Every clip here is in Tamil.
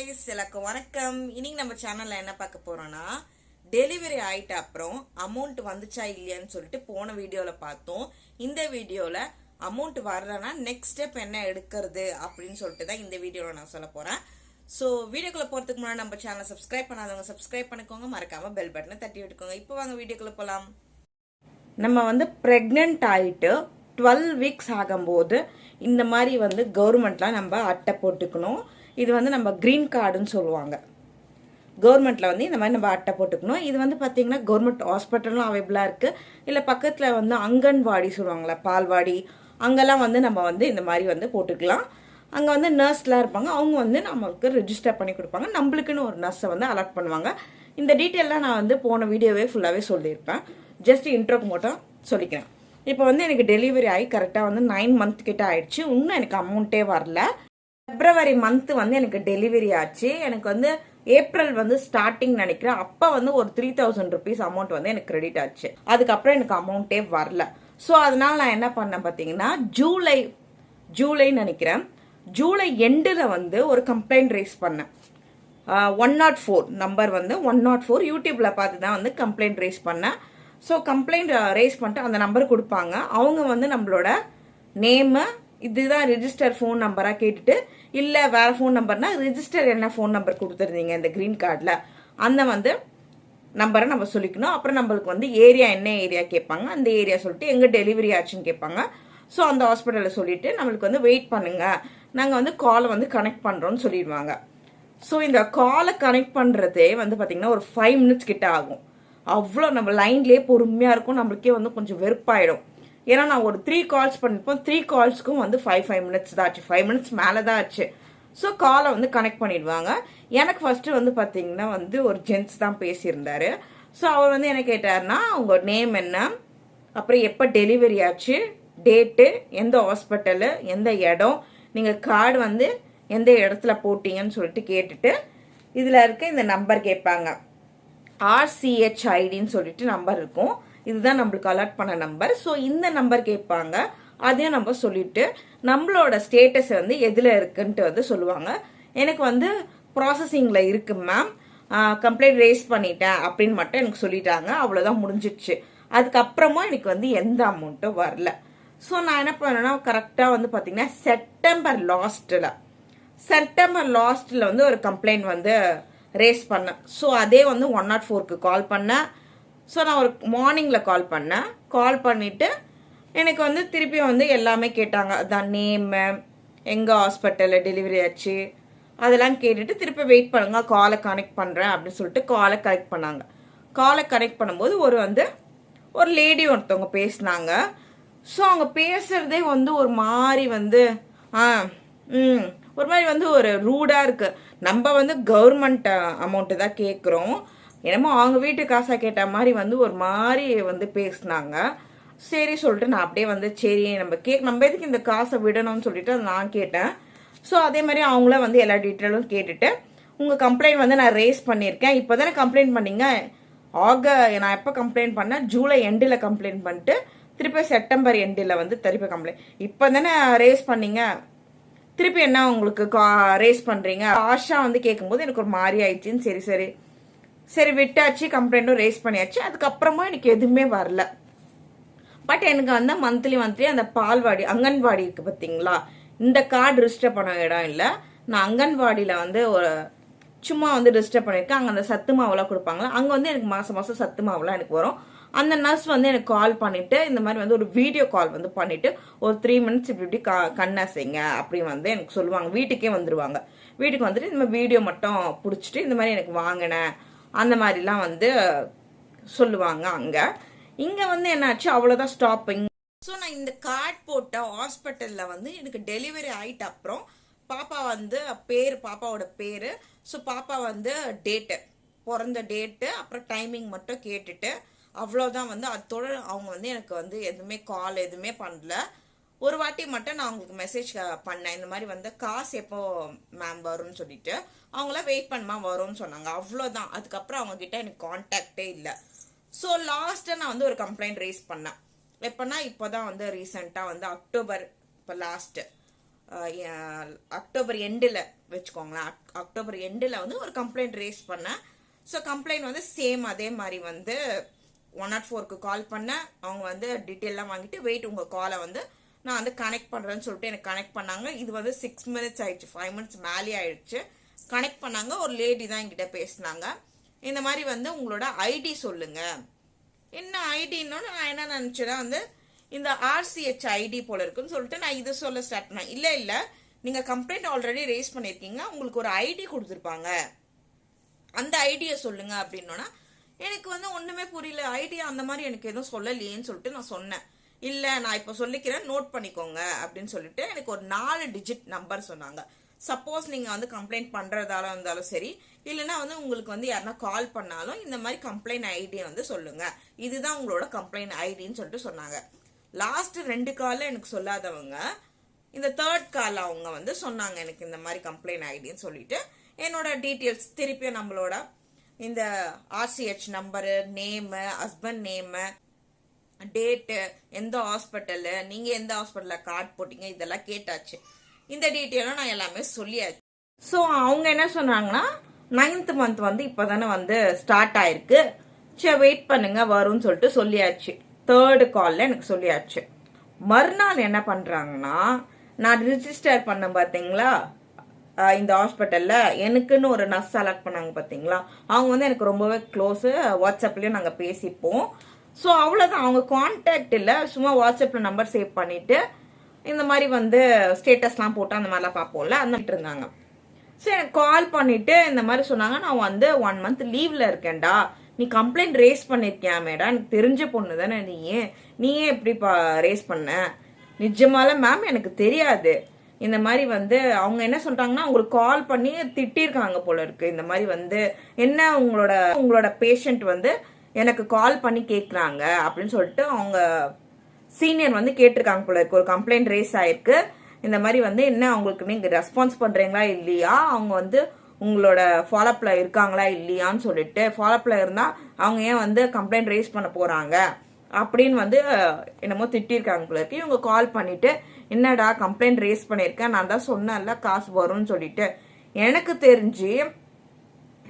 கைஸ் எல்லாருக்கும் வணக்கம். இன்னைக்கு நம்ம சேனல்ல என்ன பார்க்க போறோம்னா டெலிவரி ஆயிட்ட அப்புறம் அமௌண்ட் வந்துச்சா இல்லையான்னு சொல்லிட்டு போன வீடியோல பார்த்தோம். இந்த வீடியோல அமௌண்ட் வரலன்னா நெக்ஸ்ட் ஸ்டெப் என்ன எடுக்கிறது அப்படின்னு சொல்லிட்டு தான் இந்த வீடியோல நான் சொல்ல போறேன். ஸோ வீடியோக்குள்ள போறதுக்கு முன்னாடி நம்ம சேனலை சப்ஸ்கிரைப் பண்ணாதவங்க சப்ஸ்கிரைப் பண்ணிக்கோங்க. மறக்காம பெல் பட்டனை தட்டி விட்டுக்கோங்க. இப்போ வாங்க வீடியோக்குள்ள போலாம். நம்ம வந்து ப்ரெக்னென்ட் ஆயிட்டு டுவெல் வீக்ஸ் ஆகும்போது இந்த மாதிரி வந்து கவர்மெண்ட்லாம் நம்ம அட்டை போட்டுக்கணும். இது வந்து நம்ம க்ரீன் கார்டுன்னு சொல்லுவாங்க. கவர்மெண்ட்டில் வந்து இந்த மாதிரி நம்ம அட்டை போட்டுக்கணும். இது வந்து பார்த்தீங்கன்னா கவர்மெண்ட் ஹாஸ்பிட்டலும் அவைபிளாக இருக்குது இல்லை பக்கத்தில் வந்து அங்கன்வாடி சொல்லுவாங்களே பால்வாடி அங்கெல்லாம் வந்து நம்ம வந்து இந்த மாதிரி வந்து போட்டுக்கலாம். அங்கே வந்து நர்ஸ்லாம் இருப்பாங்க. அவங்க வந்து நமக்கு ரிஜிஸ்டர் பண்ணி கொடுப்பாங்க. நம்மளுக்குன்னு ஒரு நர்ஸை வந்து அலாட் பண்ணுவாங்க. இந்த டீட்டெயிலாம் நான் வந்து போன வீடியோவே ஃபுல்லாகவே சொல்லியிருப்பேன். ஜஸ்ட் இன்ட்ரோக்கு மட்டும் சொல்லிக்கிறேன். இப்போ வந்து எனக்கு டெலிவரி ஆகி கரெக்டாக வந்து நைன் மந்த் கிட்ட ஆயிடுச்சு. இன்னும் எனக்கு அமௌண்ட்டே வரல. பிப்ரவரி மந்த் வந்து எனக்கு டெலிவரி ஆச்சு. எனக்கு வந்து ஏப்ரல் வந்து ஸ்டார்டிங் நினைக்கிறேன். அப்போ வந்து ஒரு த்ரீ தௌசண்ட் ருபீஸ் அமௌண்ட் வந்து எனக்கு கிரெடிட் ஆச்சு. அதுக்கப்புறம் எனக்கு அமௌண்ட்டே வரல. ஸோ அதனால நான் என்ன பண்ணேன் பார்த்தீங்கன்னா ஜூலை ஜூலைன்னு நினைக்கிறேன். ஜூலை எண்டில் வந்து ஒரு கம்ப்ளைண்ட் ரைஸ் பண்ணேன். ஒன் நாட் ஃபோர் நம்பர் வந்து ஒன் நாட் oh ஃபோர் யூடியூப்பில் பார்த்து தான் வந்து கம்ப்ளைண்ட் ரைஸ் பண்ணேன். ஸோ கம்ப்ளைண்ட் ரைஸ் பண்ணிட்டு அந்த நம்பர் கொடுப்பாங்க. அவங்க வந்து நம்மளோட நேமு இதுதான் ரிஜிஸ்டர் ஃபோன் நம்பராக கேட்டுட்டு இல்லை வேறு ஃபோன் நம்பர்னா ரிஜிஸ்டர் என்ன ஃபோன் நம்பர் கொடுத்துருந்தீங்க இந்த க்ரீன் கார்டில் அந்த வந்து நம்பரை நம்ம சொல்லிக்கணும். அப்புறம் நம்மளுக்கு வந்து ஏரியா என்ன ஏரியா கேட்பாங்க. அந்த ஏரியா சொல்லிட்டு எங்கே டெலிவரி ஆச்சுன்னு கேட்பாங்க. ஸோ அந்த ஹாஸ்பிட்டலில் சொல்லிட்டு நம்மளுக்கு வந்து வெயிட் பண்ணுங்க. நாங்கள் வந்து காலை வந்து கனெக்ட் பண்ணுறோன்னு சொல்லிடுவாங்க. ஸோ இந்த காலை கனெக்ட் பண்ணுறதே வந்து பார்த்திங்கன்னா ஒரு ஃபைவ் மினிட்ஸ் கிட்ட ஆகும். அவ்வளோ நம்ம லைன்லேயே பொறுமையாக இருக்கும். நம்மளுக்கே வந்து கொஞ்சம் வெறுப்பாயிடும். ஏன்னா நான் ஒரு த்ரீ கால்ஸ் பண்ணிருப்போம். த்ரீ கால்ஸ்க்கும் வந்து ஃபைவ் ஃபைவ் மினிட்ஸ் தான் ஆச்சு. ஃபைவ் மினிட்ஸ் மேலே தான் ஆச்சு. ஸோ காலை வந்து கனெக்ட் பண்ணிடுவாங்க. எனக்கு ஃபஸ்ட்டு வந்து பார்த்தீங்கன்னா வந்து ஒரு ஜென்ஸ் தான் பேசியிருந்தாரு. ஸோ அவர் வந்து என்ன கேட்டாருன்னா உங்கள் நேம் என்ன? அப்புறம் எப்போ டெலிவரி ஆச்சு? டேட்டு எந்த ஹாஸ்பிட்டலு எந்த இடம்? நீங்கள் கார்டு வந்து எந்த இடத்துல போட்டீங்கன்னு சொல்லிட்டு கேட்டுட்டு இதில் இருக்க இந்த நம்பர் கேட்பாங்க. ஆர்சிஹெச் ஐடின்னு சொல்லிட்டு நம்பர் இருக்கும். இதுதான் நம்மளுக்கு அலாட் பண்ண நம்பர் ஸோ இந்த நம்பர் கேட்பாங்க. அதையும் நம்ம சொல்லிட்டு நம்மளோட ஸ்டேட்டஸ் வந்து எதில் இருக்குன்ட்டு வந்து சொல்லுவாங்க. எனக்கு வந்து ப்ராசஸிங்கில் இருக்கு மேம் கம்ப்ளைண்ட் ரேஸ் பண்ணிட்டேன் அப்படின்னு மட்டும் எனக்கு சொல்லிட்டாங்க. அவ்வளோதான் முடிஞ்சிடுச்சு. அதுக்கப்புறமா எனக்கு வந்து எந்த அமௌண்ட்டும் வரல. ஸோ நான் என்ன பண்ணேன்னா கரெக்டாக வந்து பார்த்தீங்கன்னா செப்டம்பர் லாஸ்ட்டில் செப்டம்பர் லாஸ்ட்டில் வந்து ஒரு கம்ப்ளைண்ட் வந்து ரேஸ் பண்ணேன். ஸோ அதே வந்து ஒன் நாட் ஃபோருக்கு கால் பண்ணேன். ஸோ நான் ஒரு மார்னிங்கில் கால் பண்ணேன். கால் பண்ணிவிட்டு எனக்கு வந்து திருப்பி வந்து எல்லாமே கேட்டாங்க. அதான் நேமு எங்கே ஹாஸ்பிட்டலில் டெலிவரி ஆச்சு? அதெல்லாம் கேட்டுட்டு திருப்பி வெயிட் பண்ணுங்க. காலை கனெக்ட் பண்ணுறேன் அப்படின்னு சொல்லிட்டு காலை கனெக்ட் பண்ணாங்க. காலை கனெக்ட் பண்ணும்போது ஒரு வந்து ஒரு லேடி ஒருத்தவங்க பேசினாங்க. ஸோ அவங்க பேசுகிறதே வந்து ஒரு மாதிரி வந்து ஆ ம் ஒரு மாதிரி வந்து ஒரு ரூடாக இருக்குது நம்ம வந்து கவர்மெண்ட் அமௌண்ட்டு தான் கேட்குறோம் என்னமோ அவங்க வீட்டு காசாக கேட்ட மாதிரி வந்து ஒரு மாதிரி வந்து பேசினாங்க. சரி சொல்லிட்டு நான் அப்படியே வந்து சரி நம்ம கேக் நம்ம எதுக்கு இந்த காசை விடணும்னு சொல்லிட்டு நான் கேட்டேன். ஸோ அதே மாதிரி அவங்கள வந்து எல்லா டீட்டெயிலும் கேட்டுட்டு உங்கள் கம்ப்ளைண்ட் வந்து நான் ரேஸ் பண்ணியிருக்கேன். இப்போ தானே கம்ப்ளைண்ட் பண்ணீங்க? ஆக நான் எப்போ கம்ப்ளைண்ட் பண்ணேன்? ஜூலை எண்டில் கம்ப்ளைண்ட் பண்ணிட்டு திருப்பி செப்டம்பர் எண்டில் வந்து திருப்பி கம்ப்ளைண்ட் இப்போ தானே ரேஸ் பண்ணீங்க? திருப்பி என்ன உங்களுக்கு கா ரேஸ் பண்ணுறீங்க ஆஷா வந்து கேட்கும்போது எனக்கு ஒரு மாதிரி ஆயிடுச்சுன்னு சரி சரி. சரி விட்டாச்சு கம்ப்ளைண்ட்டும் ரேஸ் பண்ணியாச்சு. அதுக்கப்புறமும் எனக்கு எதுவுமே வரல. பட் எனக்கு வந்து மந்த்லி மந்த்லி அந்த பால்வாடி அங்கன்வாடி இருக்குது பார்த்தீங்களா இந்த கார்டு ரிஜிஸ்டர் பண்ண இடம் இல்லை. நான் அங்கன்வாடியில் வந்து ஒரு சும்மா வந்து ரிஜிஸ்டர் பண்ணியிருக்கேன். அங்கே அந்த சத்து மாவுலாம் கொடுப்பாங்களா அங்கே வந்து எனக்கு மாதம் மாதம் சத்து மாவுலாம் எனக்கு வரும். அந்த நர்ஸ் வந்து எனக்கு கால் பண்ணிவிட்டு இந்த மாதிரி வந்து ஒரு வீடியோ கால் வந்து பண்ணிவிட்டு ஒரு த்ரீ மினிட்ஸ் இப்படி இப்படி கா கண்ணாசைங்க அப்படின்னு வந்து எனக்கு சொல்லுவாங்க. வீட்டுக்கே வந்துடுவாங்க வீட்டுக்கு வந்துட்டு இந்த மாதிரி வீடியோ மட்டும் பிடிச்சிட்டு இந்த மாதிரி எனக்கு வாங்கினேன். அந்த மாதிரிலாம் வந்து சொல்லுவாங்க அங்கே. இங்கே வந்து என்னாச்சு? அவ்வளோதான் ஸ்டாப்பிங் ஸோ நான் இந்த கார்ட் போட்ட ஹாஸ்பிட்டலில் வந்து எனக்கு டெலிவரி ஆகிட்ட அப்புறம் பாப்பா வந்து பேர் பாப்பாவோட பேர். ஸோ பாப்பா வந்து டேட்டு பிறந்த டேட்டு அப்புறம் டைமிங் மட்டும் கேட்டுட்டு அவ்வளோதான் வந்து அதோட அவங்க வந்து எனக்கு வந்து எதுவுமே கால் எதுவுமே பண்ணல. ஒரு வாட்டி மட்டும் நான் அவங்களுக்கு மெசேஜ் பண்ணேன். இந்த மாதிரி வந்து காசு எப்போ மேம் வரும்னு சொல்லிட்டு. அவங்களாம் வெயிட் பண்ணுமா வரும்னு சொன்னாங்க. அவ்வளோதான் அதுக்கப்புறம் அவங்க கிட்ட எனக்கு கான்டாக்டே இல்லை. ஸோ லாஸ்ட்டாக நான் வந்து ஒரு கம்ப்ளைண்ட் ரேஸ் பண்ணேன். எப்போனா இப்போ தான் வந்து ரீசெண்டாக வந்து அக்டோபர் இப்போ லாஸ்ட்டு அக்டோபர் எண்டில் வச்சுக்கோங்களேன். அக்- அக்டோபர் எண்டில் வந்து ஒரு கம்ப்ளைண்ட் ரேஸ் பண்ணேன். ஸோ கம்ப்ளைண்ட் வந்து சேம் அதே மாதிரி வந்து ஒன் நாட் ஃபோருக்கு கால் பண்ணேன். அவங்க வந்து டீட்டெயிலாம் வாங்கிட்டு வெயிட் உங்கள் காலை வந்து நான் வந்து கனெக்ட் பண்ணுறேன்னு சொல்லிட்டு எனக்கு கனெக்ட் பண்ணாங்க. இது வந்து சிக்ஸ் மினிட்ஸ் ஆயிடுச்சு ஃபைவ் மினிட்ஸ் மேலே ஆயிடுச்சு. கனெக்ட் பண்ணாங்க ஒரு லேடி தான் என்கிட்ட பேசினாங்க. இந்த மாதிரி வந்து உங்களோட ஐடி சொல்லுங்க. என்ன ஐடின்னு நான் என்ன நினச்சேன்னா வந்து இந்த ஆர்சிஹெச் ஐடி போல இருக்குன்னு சொல்லிட்டு நான் இதை சொல்ல ஸ்டார்ட் பண்ணேன். இல்லை இல்லை நீங்கள் கம்ப்ளைண்ட் ஆல்ரெடி ரேஸ் பண்ணியிருக்கீங்க உங்களுக்கு ஒரு ஐடி கொடுத்துருப்பாங்க. அந்த ஐடியை சொல்லுங்க அப்படின்னோன்னா எனக்கு வந்து ஒன்றுமே புரியல. ஐடியா அந்த மாதிரி எனக்கு எதுவும் சொல்லலையேன்னு சொல்லிட்டு நான் சொன்னேன். இல்லை நான் இப்போ சொல்லிக்கிறேன் நோட் பண்ணிக்கோங்க அப்படின்னு சொல்லிட்டு எனக்கு ஒரு நாலு டிஜிட் நம்பர் சொன்னாங்க. சப்போஸ் நீங்கள் வந்து கம்ப்ளைண்ட் பண்ணுறதால இருந்தாலும் சரி இல்லைன்னா வந்து உங்களுக்கு வந்து யாருனா கால் பண்ணாலும் இந்த மாதிரி கம்ப்ளைண்ட் ஐடியை வந்து சொல்லுங்கள் இதுதான் உங்களோட கம்ப்ளைண்ட் ஐடின்னு சொல்லிட்டு சொன்னாங்க. லாஸ்ட் ரெண்டு காலில் எனக்கு சொல்லாதவங்க இந்த தேர்ட் காலில் அவங்க வந்து சொன்னாங்க எனக்கு இந்த மாதிரி கம்ப்ளைண்ட் ஐடின்னு சொல்லிட்டு. என்னோட டீட்டெயில்ஸ் திருப்பியும் நம்மளோட இந்த RCH number name husband name date எந்த ஹாஸ்பிட்டலு நீங்கள் எந்த ஹாஸ்பிட்டலில் கார்டு போட்டிங்க இதெல்லாம் கேட்டாச்சு. இந்த டீட்டெயிலும் நான் எல்லாமே சொல்லியாச்சு. ஸோ அவங்க என்ன சொன்னாங்கன்னா நைன்த் மந்த் வந்து இப்போ தானே வந்து ஸ்டார்ட் ஆயிருக்கு. சரி வெயிட் பண்ணுங்க வரும்னு சொல்லிட்டு சொல்லியாச்சு. தேர்டு காலில் எனக்கு சொல்லியாச்சு. மறுநாள் என்ன பண்ணுறாங்கன்னா நான் ரிஜிஸ்டர் பண்ண பார்த்தீங்களா இந்த ஹாஸ்பிட்டலில் எனக்குன்னு ஒரு நர்ஸ் அலாட் பண்ணாங்க பார்த்தீங்களா அவங்க வந்து எனக்கு ரொம்பவே க்ளோஸு வாட்ஸ்அப்லேயும் நாங்கள் பேசிப்போம். ஸோ அவ்வளோதான் அவங்க கான்டாக்ட் இல்லை. சும்மா வாட்ஸ்அப்பில் நம்பர் சேவ் பண்ணிவிட்டு இந்த மாதிரி வந்து ஸ்டேட்டஸ்லாம் போட்டு அந்த மாதிரிலாம் பார்ப்போம்ல அந்த மாதிரி இருந்தாங்க. ஸோ எனக்கு கால் பண்ணிட்டு இந்த மாதிரி சொன்னாங்க. நான் வந்து ஒன் மந்த் லீவில் இருக்கேன்டா. நீ கம்ப்ளைண்ட் ரேஸ் பண்ணியிருக்கியா மேடம் எனக்கு தெரிஞ்ச பொண்ணு தானே நீ. நீயே பா ரேஸ் பண்ண? நிஜமால மேம் எனக்கு தெரியாது. இந்த மாதிரி வந்து அவங்க என்ன சொல்றாங்கன்னா உங்களுக்கு கால் பண்ணி திட்டிருக்காங்க போல இருக்கு. இந்த மாதிரி வந்து என்ன உங்களோட உங்களோட பேஷண்ட் வந்து எனக்கு கால் பண்ணி கேட்குறாங்க அப்படின்னு சொல்லிட்டு அவங்க சீனியர் வந்து கேட்டிருக்காங்க போல இருக்கு. ஒரு கம்ப்ளைண்ட் ரேஸ் ஆயிருக்கு. இந்த மாதிரி வந்து என்ன அவங்களுக்கு நீங்க ரெஸ்பான்ஸ் பண்றீங்களா இல்லையா? அவங்க வந்து உங்களோட ஃபாலோப்ல இருக்காங்களா இல்லையான்னு சொல்லிட்டு ஃபாலோப்ல இருந்தா அவங்க ஏன் வந்து கம்ப்ளைண்ட் ரேஸ் பண்ண போறாங்க அப்படின்னு வந்து என்னமோ திட்டிருக்காங்க போல இருக்கு. இவங்க கால் பண்ணிட்டு என்னடா கம்ப்ளைண்ட் ரேஸ் பண்ணியிருக்கேன் நான் தான் சொன்னேன்ல காசு வரும்னு சொல்லிட்டு. எனக்கு தெரிஞ்சு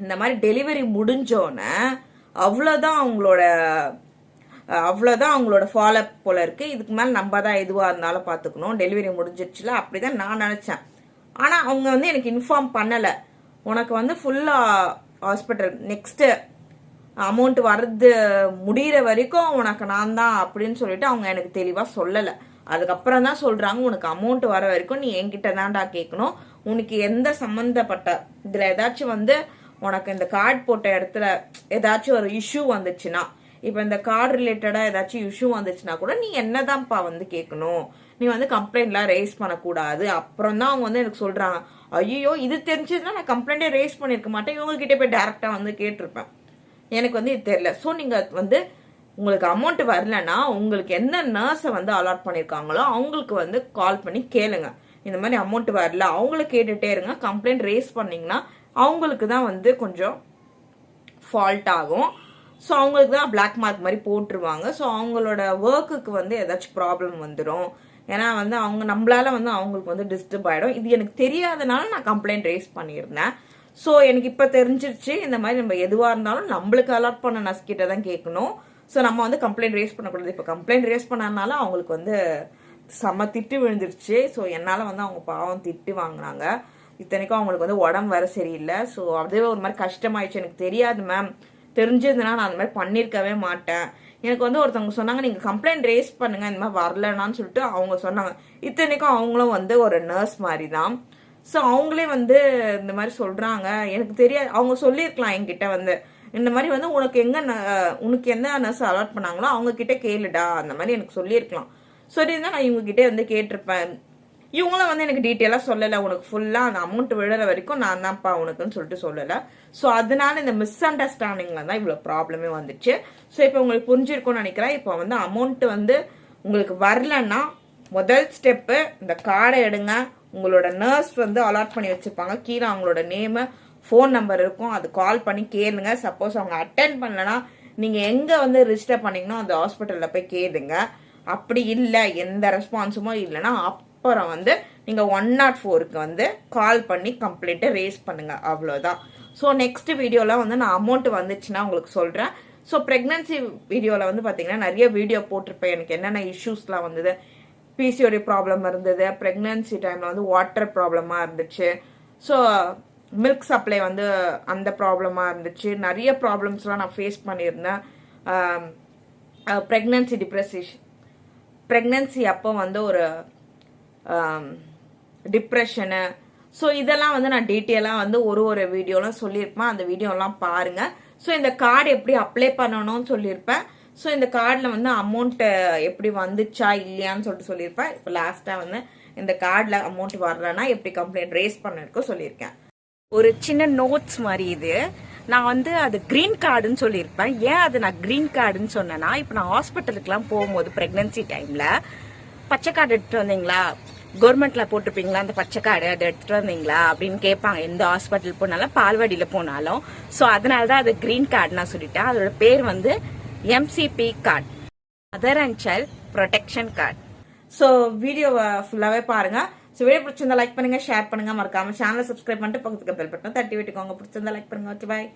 இந்த மாதிரி டெலிவரி முடிஞ்சோன்னே அவ்வளோதான் அவங்களோட அவ்வளோதான் அவங்களோட ஃபாலோ போல இருக்கு. இதுக்கு மேலே நம்ம தான் எதுவாக இருந்தாலும் பார்த்துக்கணும். டெலிவரி முடிஞ்சிடுச்சுல அப்படிதான் நான் நினச்சேன். ஆனால் அவங்க வந்து எனக்கு இன்ஃபார்ம் பண்ணலை. உனக்கு வந்து ஃபுல்லாக ஹாஸ்பிட்டல் நெக்ஸ்ட்டு அமௌண்ட் வர்றது முடியிற வரைக்கும் உனக்கு நான் தான் அப்படின்னு சொல்லிட்டு அவங்க எனக்கு தெளிவாக சொல்லலை. அதுக்கப்புறம் தான் சொல்கிறாங்க உனக்கு அமௌண்ட் வர வரைக்கும் நீ என்கிட்ட தான்டா கேட்கணும். உனக்கு எந்த சம்மந்தப்பட்ட இதில் ஏதாச்சும் வந்து உனக்கு இந்த கார்டு போட்ட இடத்துல ஏதாச்சும் ஒரு இஷ்யூ வந்துச்சுன்னா இப்போ இந்த கார்டு ரிலேட்டடாக ஏதாச்சும் இஷ்யூ வந்துச்சுன்னா கூட நீ என்னதான்ப்பா வந்து கேட்கணும் நீ வந்து கம்ப்ளைண்ட்லாம் ரேஸ் பண்ணக்கூடாது. அப்புறம் தான் அவங்க வந்து எனக்கு சொல்கிறாங்க ஐயோ இது தெரிஞ்சதுன்னா நான் கம்ப்ளைண்டே ரேஸ் பண்ணியிருக்க மாட்டேன். இவங்க கிட்டே போய் டேரெக்டாக வந்து கேட்டிருப்பேன். எனக்கு வந்து இது தெரியல. ஸோ நீங்கள் வந்து உங்களுக்கு அமௌண்ட் வரலன்னா உங்களுக்கு எந்த நர்ஸை வந்து அலாட் பண்ணியிருக்காங்களோ அவங்களுக்கு வந்து கால் பண்ணி கேளுங்க. இந்த மாதிரி அமௌண்ட் வரல. அவங்கள கேட்டுகிட்டே இருங்க. கம்ப்ளைண்ட் ரேஸ் பண்ணிங்கன்னா அவங்களுக்கு தான் வந்து கொஞ்சம் ஃபால்ட் ஆகும். ஸோ அவங்களுக்கு தான் பிளாக் மார்க் மாதிரி போட்டுருவாங்க. ஸோ அவங்களோட ஒர்க்குக்கு வந்து ஏதாச்சும் ப்ராப்ளம் வந்துடும் ஏன்னா வந்து அவங்க நம்மளால வந்து அவங்களுக்கு வந்து டிஸ்டர்ப் ஆகிடும் இது எனக்கு தெரியாதனால நான் கம்ப்ளைண்ட் ரேஸ் பண்ணியிருந்தேன். ஸோ எனக்கு இப்போ தெரிஞ்சிருச்சு. இந்த மாதிரி நம்ம எதுவாக இருந்தாலும் நம்மளுக்கு அலாட் பண்ண நஸ்கிட்ட தான் கேட்கணும். ஸோ நம்ம வந்து கம்ப்ளைண்ட் ரேஸ் பண்ணக்கூடாது. இப்போ கம்ப்ளைண்ட் ரேஸ் பண்ணனால அவங்களுக்கு வந்து செம்ம திட்டு விழுந்துருச்சு. ஸோ என்னால் வந்து அவங்க பாவம் திட்டு வாங்கினாங்க. இத்தனைக்கும் அவங்களுக்கு வந்து உடம்பு வர சரியில்லை. ஸோ அதுவே ஒரு மாதிரி கஷ்டமாயிடுச்சு. எனக்கு தெரியாது மேம் தெரிஞ்சதுன்னா நான் அந்த மாதிரி பண்ணியிருக்கவே மாட்டேன். எனக்கு வந்து ஒருத்தவங்க சொன்னாங்க நீங்கள் கம்ப்ளைண்ட் ரேஸ் பண்ணுங்க இந்த மாதிரி வரலனான்னு சொல்லிட்டு அவங்க சொன்னாங்க. இத்தனைக்கும் அவங்களும் வந்து ஒரு நர்ஸ் மாதிரி தான். ஸோ அவங்களே வந்து இந்த மாதிரி சொல்கிறாங்க எனக்கு தெரியாது அவங்க சொல்லியிருக்கலாம் என்கிட்ட வந்து. இந்த மாதிரி வந்து உனக்கு எங்கே உனக்கு என்ன நர்ஸ் அலாட் பண்ணாங்களோ அவங்க கிட்டே கேளுடா. அந்த மாதிரி எனக்கு சொல்லியிருக்கலாம். சொல்லியிருந்தா நான் இவங்ககிட்டே வந்து கேட்டிருப்பேன். இவங்களும் வந்து எனக்கு டீட்டெயிலாக சொல்லலை. உனக்கு ஃபுல்லாக அந்த அமௌண்ட் விழுற வரைக்கும் நான் தான்ப்பா உனக்குன்னு சொல்லிட்டு சொல்லலை. ஸோ அதனால இந்த மிஸ் அண்டர்ஸ்டாண்டிங்கில் தான் இவ்வளோ ப்ராப்ளமே வந்துச்சு. ஸோ இப்போ உங்களுக்கு புரிஞ்சிருக்கும்னு நினைக்கிறேன். இப்போ வந்து அமௌண்ட் வந்து உங்களுக்கு வரலன்னா முதல் ஸ்டெப்பு இந்த கார்டை எடுங்க. உங்களோட நர்ஸ் வந்து அலாட் பண்ணி வச்சுருப்பாங்க. கீழே அவங்களோட நேமு ஃபோன் நம்பர் இருக்கும். அது கால் பண்ணி கேளுங்க. சப்போஸ் அவங்க அட்டென்ட் பண்ணலனா நீங்கள் எங்கே வந்து ரிஜிஸ்டர் பண்ணீங்கன்னா அந்த ஹாஸ்பிட்டலில் போய் கேளுங்க. அப்படி இல்லை. எந்த ரெஸ்பான்ஸுமோ இல்லைன்னா அப்புறம் வந்து நீங்கள் ஒன் நாட் ஃபோருக்கு வந்து கால் பண்ணி கம்ப்ளைண்ட்டை ரேஸ் பண்ணுங்க அவ்வளோதான் ஸோ நெக்ஸ்ட் வீடியோவில் வந்து நான் அமௌண்ட் வந்துச்சுன்னா உங்களுக்கு சொல்கிறேன் ஸோ ப்ரெக்னன்சி வீடியோவில் வந்து பார்த்தீங்கன்னா நிறைய வீடியோ போட்டிருப்பேன். எனக்கு என்னென்ன இஷ்யூஸ்லாம் வந்தது பிசிஓடி ப்ராப்ளம் இருந்தது ப்ரெக்னன்சி டைமில் வந்து வாட்டர் ப்ராப்ளமாக இருந்துச்சு. ஸோ மில்க் சப்ளை வந்து அந்த ப்ராப்ளமாக இருந்துச்சு. நிறைய ப்ராப்ளம்ஸ்லாம் நான் ஃபேஸ் பண்ணியிருந்தேன். ப்ரெக்னன்சி டிப்ரெஷன் ப்ரெக்னன்சி அப்போ வந்து ஒரு Um, டிப்ரெஷனு ஸோ இதெல்லாம் வந்து நான் டீட்டெயிலாக வந்து ஒரு ஒரு வீடியோலாம் சொல்லியிருப்பேன். அந்த வீடியோலாம் பாருங்கள் ஸோ இந்த கார்டு எப்படி அப்ளை பண்ணணும்னு சொல்லியிருப்பேன். ஸோ இந்த கார்டில் வந்து அமௌண்ட்டு எப்படி வந்துச்சா இல்லையான்னு சொல்லிட்டு சொல்லியிருப்பேன். இப்போ லாஸ்ட்டாக வந்து இந்த கார்டில் அமௌண்ட் வரலன்னா எப்படி கம்ப்ளைண்ட் ரேஸ் பண்ணிருக்கோ சொல்லியிருக்கேன். ஒரு சின்ன நோட்ஸ் மாதிரி இது. நான் வந்து அது கிரீன் கார்டுன்னு சொல்லியிருப்பேன். ஏன் அது நான் கிரீன் கார்டுன்னு சொன்னேன்னா இப்போ நான் ஹாஸ்பிட்டலுக்குலாம் போகும்போது ப்ரெக்னன்சி டைமில் பச்சை கார்டு எடுத்துட்டு வந்தீங்களா? கவர்மெண்ட்ல போட்டிருப்பீங்களா? அந்த பச்சை கார்டு அதை எடுத்துட்டு வந்தீங்களா? அப்படின்னு கேட்பாங்க. எந்த ஹாஸ்பிட்டல் போனாலும் பால்வாடியில போனாலும். ஸோ அதனால தான் அது கிரீன் கார்டு நான் சொல்லிட்டேன். அதோட பேர் வந்து MCP card mother and child protection card so வீடியோவை ஃபுல்லாகவே பாருங்க. ஸோ வீடியோ பிடிச்சிருந்தா லைக் பண்ணுங்க ஷேர் பண்ணுங்க. மறக்காம சேனலை சப்ஸ்கிரைப் பண்ணிட்டு பக்கத்துக்கு பெல் பட்டன் தட்டி விட்டுக்கோங்க. பிடிச்சிருந்தா லைக் பண்ணுங்க. Okay bye